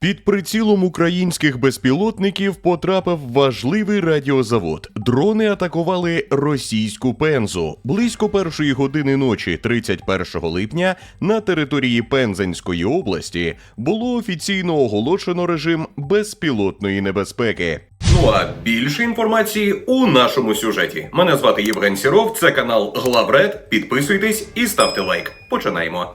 Під прицілом українських безпілотників потрапив важливий радіозавод. Дрони атакували російську пензу. Близько першої години ночі, 31 липня, на території Пензенської області було офіційно оголошено режим безпілотної небезпеки. Ну а більше інформації у нашому сюжеті. Мене звати Євген Сіров, це канал Главред. Підписуйтесь і ставте лайк. Починаємо.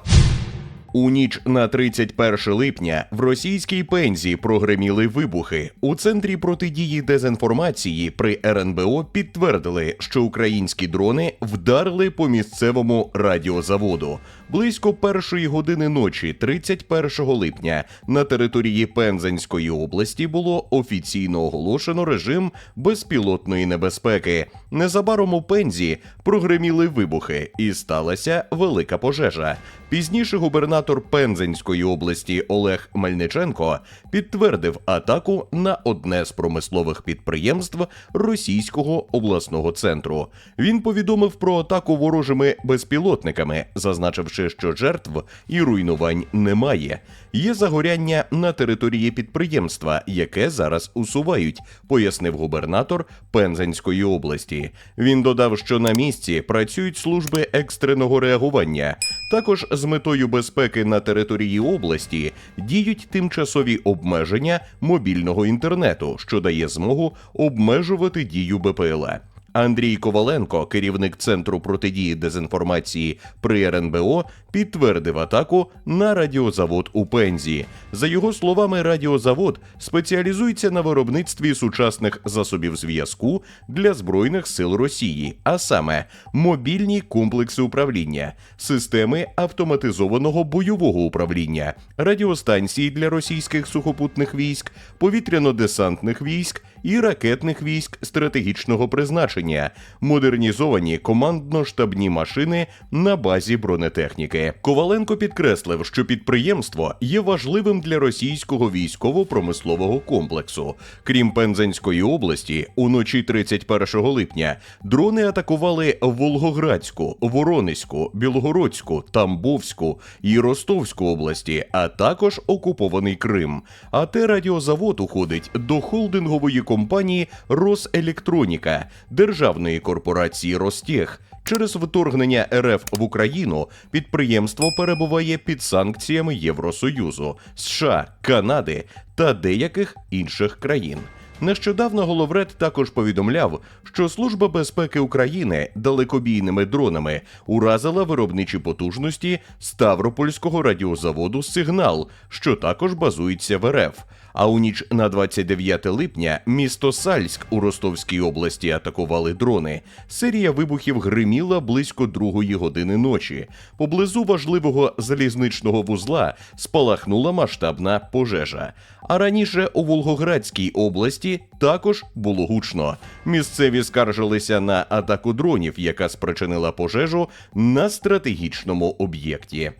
У ніч на 31 липня в російській пензі прогреміли вибухи. У центрі протидії дезінформації при РНБО підтвердили, що українські дрони вдарили по місцевому радіозаводу. Близько першої години ночі, 31 липня, на території Пензенської області було офіційно оголошено режим безпілотної небезпеки. Незабаром у Пензі прогреміли вибухи, і сталася велика пожежа. Пізніше губернатор Пензенської області Олег Мельниченко підтвердив атаку на одне з промислових підприємств російського обласного центру. Він повідомив про атаку ворожими безпілотниками, зазначивши, що жертв і руйнувань немає. Є загоряння на території підприємства, яке зараз усувають, пояснив губернатор Пензенської області. Він додав, що на місці працюють служби екстреного реагування. Також з метою безпеки на території області діють тимчасові обмеження мобільного інтернету, що дає змогу обмежувати дію БПЛА. Андрій Коваленко, керівник центру протидії дезінформації при РНБО, підтвердив атаку на радіозавод у Пензі. За його словами, радіозавод спеціалізується на виробництві сучасних засобів зв'язку для збройних сил Росії, а саме мобільні комплекси управління, системи автоматизованого бойового управління, радіостанції для російських сухопутних військ, повітряно-десантних військ і ракетних військ стратегічного призначення, модернізовані командно-штабні машини на базі бронетехніки. Коваленко підкреслив, що підприємство є важливим для російського військово-промислового комплексу. Крім Пензенської області, уночі 31 липня дрони атакували Волгоградську, Воронезьку, Білогородську, Тамбовську і Ростовську області, а також окупований Крим. А те радіозавод уходить до холдингової компанії Роселектроніка, державної корпорації Ростех. Через вторгнення РФ в Україну підприємство перебуває під санкціями Євросоюзу, США, Канади та деяких інших країн. Нещодавно Головред також повідомляв, що Служба безпеки України далекобійними дронами уразила виробничі потужності Ставропольського радіозаводу Сигнал, що також базується в РФ. А у ніч на 29 липня місто Сальськ у Ростовській області атакували дрони. Серія вибухів гриміла близько другої години ночі. Поблизу важливого залізничного вузла спалахнула масштабна пожежа. А раніше у Волгоградській області також було гучно. Місцеві скаржилися на атаку дронів, яка спричинила пожежу на стратегічному об'єкті.